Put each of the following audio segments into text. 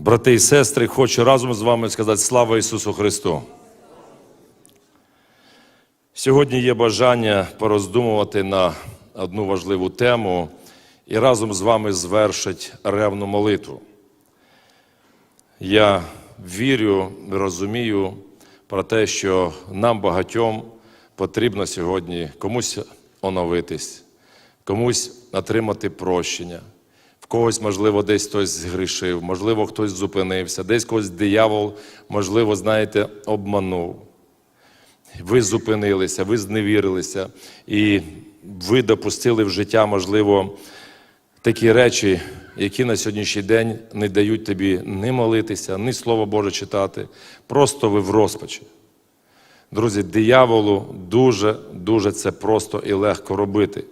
Брати і сестри, хочу разом з вами сказати слава Ісусу Христу. Сьогодні є бажання пороздумувати на одну важливу тему і разом з вами звершить ревну молитву. Я вірю, розумію про те, що нам багатьом потрібно сьогодні комусь оновитись, комусь отримати прощення. В когось, можливо, десь хтось згрішив, можливо, хтось зупинився, десь когось диявол, можливо, знаєте, обманув. Ви зупинилися, ви зневірилися, і ви допустили в життя, можливо, такі речі, які на сьогоднішній день не дають тобі ні молитися, ні Слово Боже читати. Просто ви в розпачі. Друзі, дияволу дуже, дуже це просто і легко робити.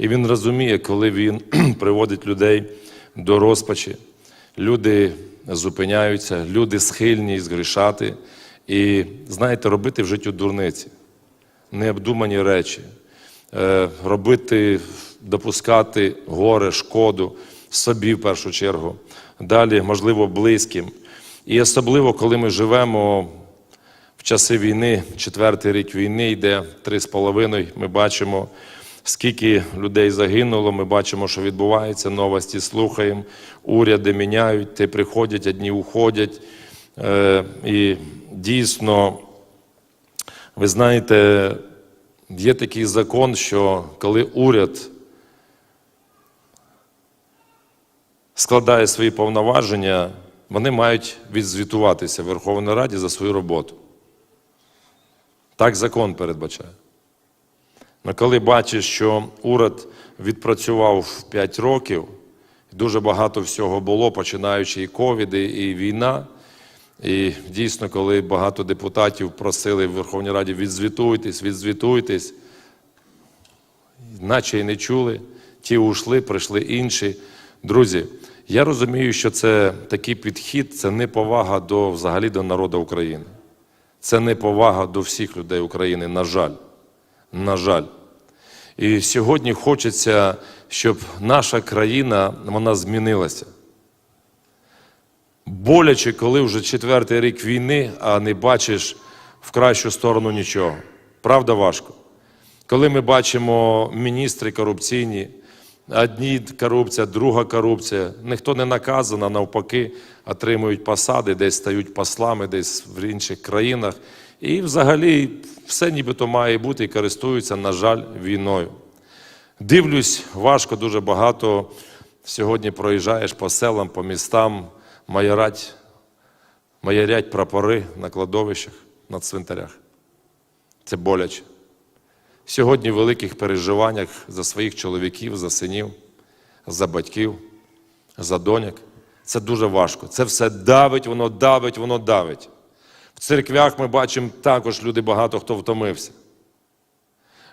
І він розуміє, коли він приводить людей до розпачі. Люди зупиняються, люди схильні згрішати. І, знаєте, робити в життю дурниці, необдумані речі, е, робити, допускати горе, шкоду собі в першу чергу, далі, можливо, близьким. І особливо, коли ми живемо в часи війни, четвертий рік війни йде, три з половиною, ми бачимо, скільки людей загинуло, ми бачимо, що відбувається, новості слухаємо, уряди міняють, ти приходять, одні уходять. Е, І дійсно, ви знаєте, є такий закон, що коли уряд складає свої повноваження, вони мають відзвітуватися в Верховній Раді за свою роботу. Так закон передбачає. Але коли бачиш, що уряд відпрацював 5 років, дуже багато всього було, починаючи і ковіди, і війна. І дійсно, коли багато депутатів просили в Верховній Раді відзвітуйтесь, відзвітуйтесь, наче й не чули, ті ушли, прийшли інші. Друзі, я розумію, що це такий підхід, це не повага до взагалі до народу України. Це не повага до всіх людей України, на жаль. На жаль. І сьогодні хочеться, щоб наша країна вона змінилася. Боляче, коли вже четвертий рік війни, а не бачиш в кращу сторону нічого. Правда, важко. Коли ми бачимо міністри корупційні, одні корупція, друга корупція, ніхто не наказано, навпаки, отримують посади, десь стають послами, десь в інших країнах. І взагалі все нібито має бути і користуються, на жаль, війною. Дивлюсь, важко дуже багато. Сьогодні проїжджаєш по селам, по містам маярять, маярять прапори на кладовищах, на цвинтарях. Це боляче. Сьогодні в великих переживаннях за своїх чоловіків, за синів, за батьків, за доньок. Це дуже важко. Це все давить, воно давить, воно давить. В церквях ми бачимо також люди багато хто втомився.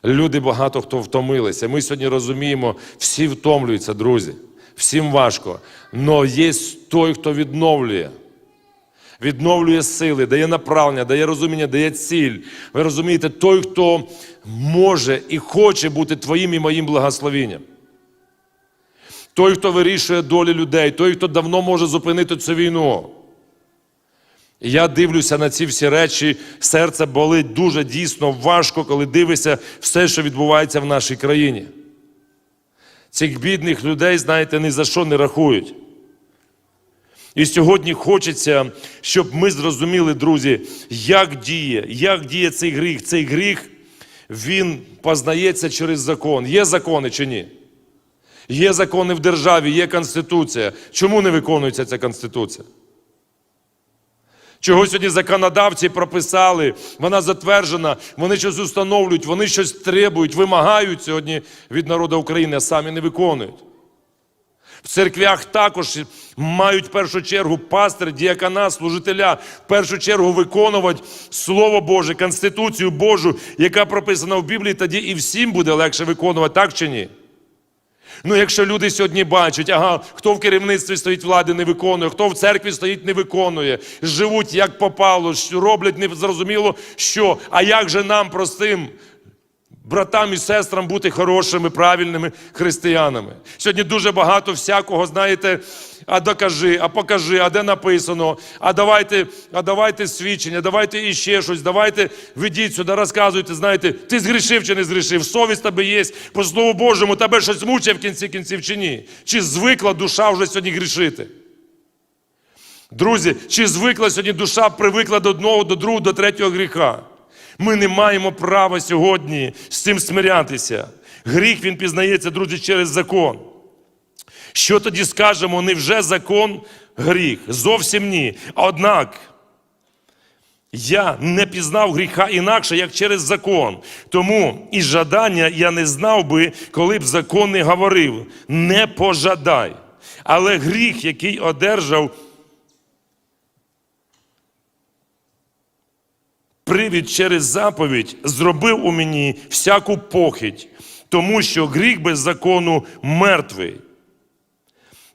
Люди багато хто втомилися. Ми сьогодні розуміємо, всі втомлюються, друзі. Всім важко. Но є той, хто відновлює. Відновлює сили, дає направлення, дає розуміння, дає ціль. Ви розумієте, той, хто може і хоче бути твоїм і моїм благословенням. Той, хто вирішує долі людей, той, хто давно може зупинити цю війну. Я дивлюся на ці всі речі, серце болить дуже дійсно важко, коли дивишся все, що відбувається в нашій країні. Цих бідних людей, знаєте, ні за що не рахують. І сьогодні хочеться, щоб ми зрозуміли, друзі, як діє, як діє цей гріх. Цей гріх, він познається через закон. Є закони чи ні? Є закони в державі, є Конституція. Чому не виконується ця Конституція? Чого сьогодні законодавці прописали, вона затверджена, вони щось установлюють, вони щось требують, вимагають сьогодні від народу України, а самі не виконують. В церквях також мають в першу чергу пастир, діакана, служителя, в першу чергу виконувати Слово Боже, Конституцію Божу, яка прописана в Біблії, тоді і всім буде легше виконувати, так чи ні? Ну, якщо люди сьогодні бачать, ага, хто в керівництві стоїть влади, не виконує, хто в церкві стоїть, не виконує, живуть як попало, роблять незрозуміло що. А як же нам, простим братам і сестрам бути хорошими, правильними християнами. Сьогодні дуже багато всякого, знаєте, а докажи, а покажи, а де написано, а давайте, а давайте свідчення, давайте іще щось, давайте ведіть сюди, розказуйте, знаєте, ти згрішив чи не згрішив, совість тебе є, по Слову Божому, тебе щось мучає в кінці кінців чи ні? Чи звикла душа вже сьогодні грішити? Друзі, чи звикла сьогодні душа привикла до одного, до другого, до третього гріха? Ми не маємо права сьогодні з цим смирятися. Гріх він пізнається, друзі, через закон. Що тоді скажемо? Невже закон гріх? Зовсім ні. Однак я не пізнав гріха інакше, як через закон. Тому і жадання я не знав би, коли б закон не говорив: не пожадай. Але гріх, який одержав привід через заповідь зробив у мені всяку похить, тому що гріх без закону мертвий.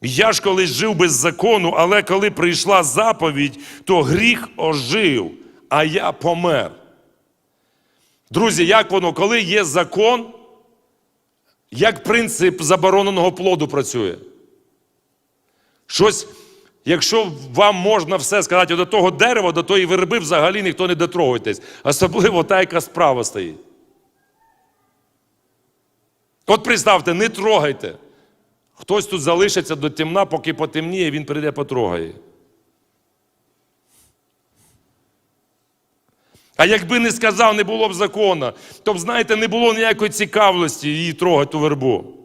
Я ж колись жив без закону, але коли прийшла заповідь, то гріх ожив, а я помер. Друзі, як воно, коли є закон, як принцип забороненого плоду працює? Щось, якщо вам можна все сказати, до того дерева, до тої верби взагалі ніхто не дотрогуйтесь. Особливо та, яка справа стоїть. От представте, не трогайте. Хтось тут залишиться до темна, поки потемніє, він прийде потрогає. А якби не сказав, не було б закона, то б, знаєте, не було ніякої цікавості її трогати ту вербу.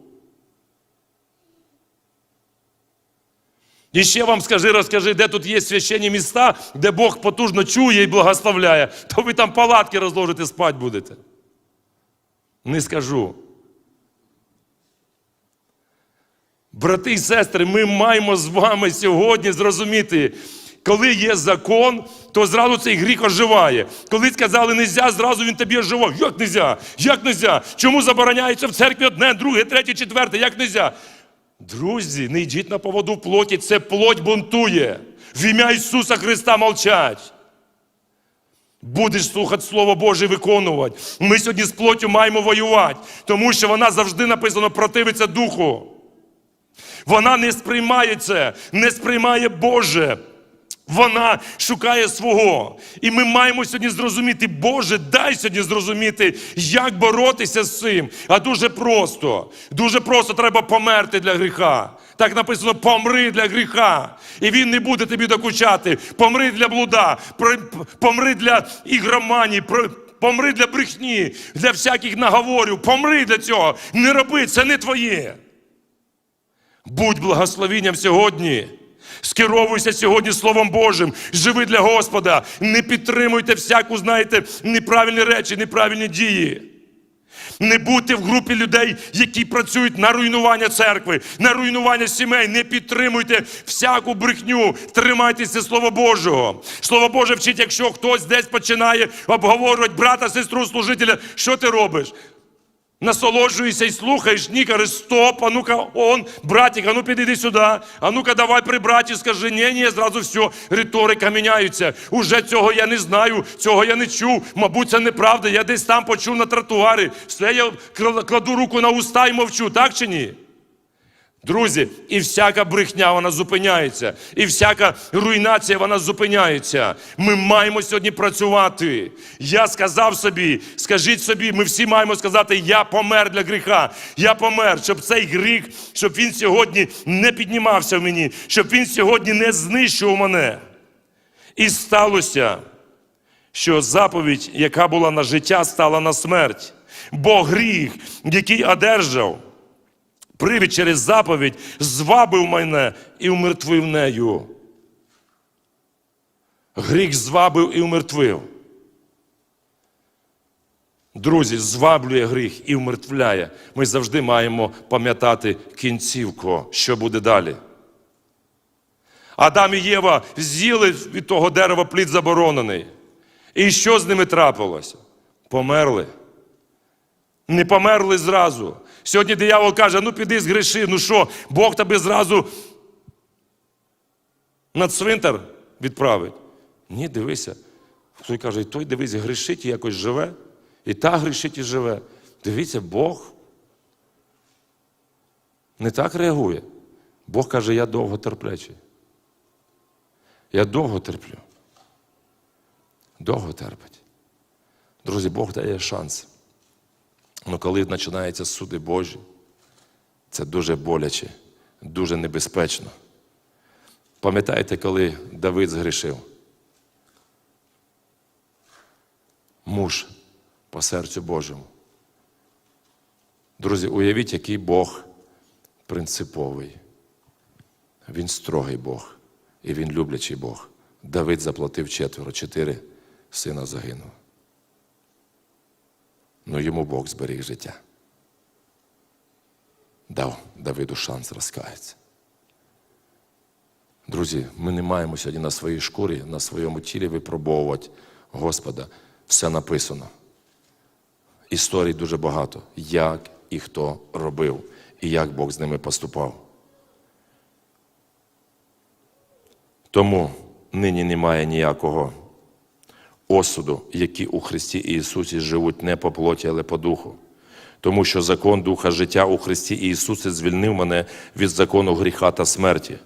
І ще вам скажи, розкажи, де тут є священні міста, де Бог потужно чує і благословляє, то ви там палатки розложите, спать будете. Не скажу. Брати і сестри, ми маємо з вами сьогодні зрозуміти, коли є закон, то зразу цей гріх оживає. Коли сказали нельзя, зразу він тобі оживав. Як нельзя? Як нельзя? Чому забороняється в церкві одне, друге, третє, четверте? Як нельзя? Друзі, не йдіть на поводу плоті, це плоть бунтує. В ім'я Ісуса Христа молчать. Будеш слухати Слово Боже і виконувати. Ми сьогодні з плоттю маємо воювати, тому що вона завжди написано противиться духу. Вона не сприймає це, не сприймає Боже. Вона шукає свого. І ми маємо сьогодні зрозуміти, Боже, дай сьогодні зрозуміти, як боротися з цим. А дуже просто. Дуже просто треба померти для гріха. Так написано: помри для гріха. І він не буде тобі докучати. Помри для блуда, помри для ігроманії, помри для брехні, для всяких наговорів. Помри для цього. Не роби, це не твоє. Будь благословенням сьогодні. Скеровуйся сьогодні Словом Божим, живи для Господа. Не підтримуйте всяку, знаєте, неправильні речі, неправильні дії. Не будьте в групі людей, які працюють на руйнування церкви, на руйнування сімей. Не підтримуйте всяку брехню, тримайтеся Слова Божого. Слово Боже вчить, якщо хтось десь починає обговорювати брата, сестру, служителя, що ти робиш? Насолоджуєшся і слухаєш, ні, каже, стоп, а ну-ка, он, братик, а ну підійди сюди, а ну-ка давай при браті скажи, ні, ні, зразу все, риторика міняється. Уже цього я не знаю, цього я не чув, мабуть, це неправда, я десь там почув на тротуарі, все, я кладу руку на уста і мовчу, так чи ні? Друзі, і всяка брехня вона зупиняється, і всяка руйнація вона зупиняється. Ми маємо сьогодні працювати. Я сказав собі, скажіть собі, ми всі маємо сказати: я помер для гріха. Я помер, щоб цей гріх, щоб він сьогодні не піднімався в мені, щоб він сьогодні не знищував мене. І сталося, що заповідь, яка була на життя, стала на смерть. Бо гріх, який одержав, привід через заповідь звабив мене і умертвив нею. Гріх звабив і умертвив. Друзі, зваблює гріх і умертвляє. Ми завжди маємо пам'ятати кінцівку, що буде далі. Адам і Єва з'їли від того дерева плід заборонений. І що з ними трапилося? Померли. Не померли зразу. Сьогодні диявол каже: ну піди згріши, ну що, Бог тебе зразу на цвинтар відправить. Ні, дивися. Той каже, і той дивись, грішить і якось живе. І та грішить і живе. Дивіться, Бог не так реагує. Бог каже, я довго терплячий. Я довго терплю. Довго терпить. Друзі, Бог дає шанс. Але коли починаються суди Божі, це дуже боляче, дуже небезпечно. Пам'ятаєте, коли Давид згрішив? Муж по серцю Божому. Друзі, уявіть, який Бог принциповий. Він строгий Бог і він люблячий Бог. Давид заплатив четверо, чотири сина загинув. Ну йому Бог зберіг життя. Дав Давиду шанс розкаятися. Друзі, ми не маємо сьогодні на своїй шкурі, на своєму тілі випробовувати Господа. Все написано. Історій дуже багато, як і хто робив, і як Бог з ними поступав. Тому нині немає ніякого осуду, які у Христі Ісусі живуть не по плоті, але по духу. Тому що закон Духа життя у Христі Ісусі звільнив мене від закону гріха та смерті.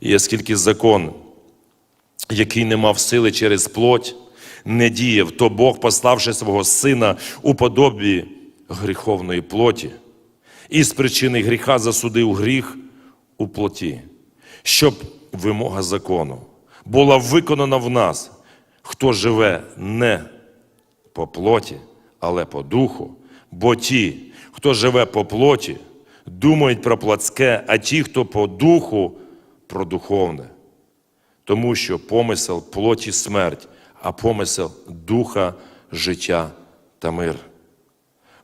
І оскільки закон, який не мав сили через плоть, не діяв, то Бог, пославши свого Сина у подобі гріховної плоті, і з причини гріха засудив гріх у плоті, щоб вимога закону була виконана в нас, хто живе не по плоті, але по духу. Бо ті, хто живе по плоті, думають про плотське, а ті, хто по духу, про духовне. Тому що помисел плоті смерть, а помисел духа життя та мир.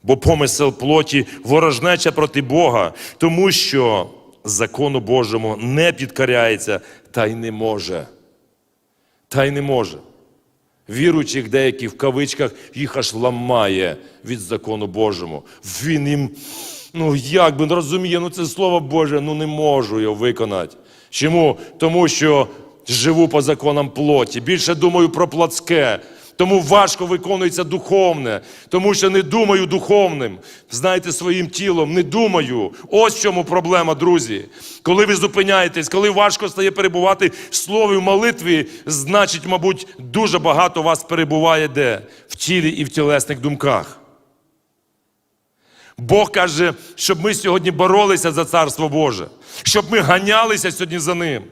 Бо помисел плоті ворожнеча проти Бога, тому що закону Божому не підкоряється та й не може. Та й не може. Віруючих деякі в кавичках їх аж ламає від закону Божому. Він їм, ну як би не розуміє, ну це слово Боже, ну не можу його виконати. Чому? Тому що живу по законам плоті. Більше думаю про плотське. Тому важко виконується духовне, тому що не думаю духовним. Знаєте, своїм тілом не думаю. Ось в чому проблема, друзі. Коли ви зупиняєтесь, коли важко стає перебувати в слові в молитві, значить, мабуть, дуже багато вас перебуває де? В тілі і в тілесних думках. Бог каже, щоб ми сьогодні боролися за Царство Боже, щоб ми ганялися сьогодні за ним.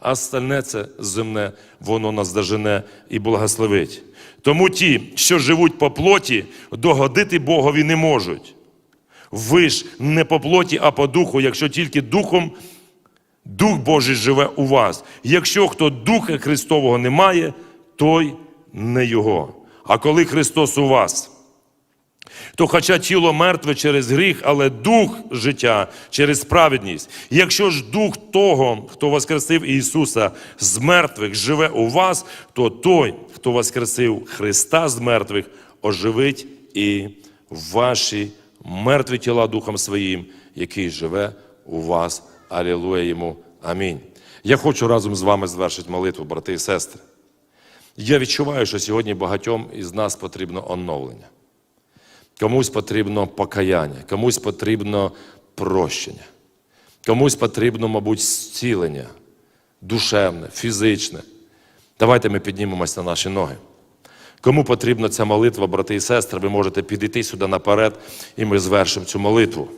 А остальне це земне, воно нас дожене і благословить. Тому ті, що живуть по плоті, догодити Богові не можуть. Ви ж не по плоті, а по духу, якщо тільки духом Дух Божий живе у вас. Якщо хто Духа Христового не має, той не Його. А коли Христос у вас, то хоча тіло мертве через гріх, але дух життя через праведність. Якщо ж дух того, хто воскресив Ісуса з мертвих, живе у вас, то той, хто воскресив Христа з мертвих, оживить і ваші мертві тіла Духом Своїм, який живе у вас. Алілуя йому. Амінь. Я хочу разом з вами звершити молитву, брати і сестри. Я відчуваю, що сьогодні багатьом із нас потрібно оновлення. Комусь потрібно покаяння, комусь потрібно прощення, комусь потрібно, мабуть, зцілення душевне, фізичне. Давайте ми піднімемося на наші ноги. Кому потрібна ця молитва, брати і сестри, ви можете підійти сюди наперед, і ми звершимо цю молитву.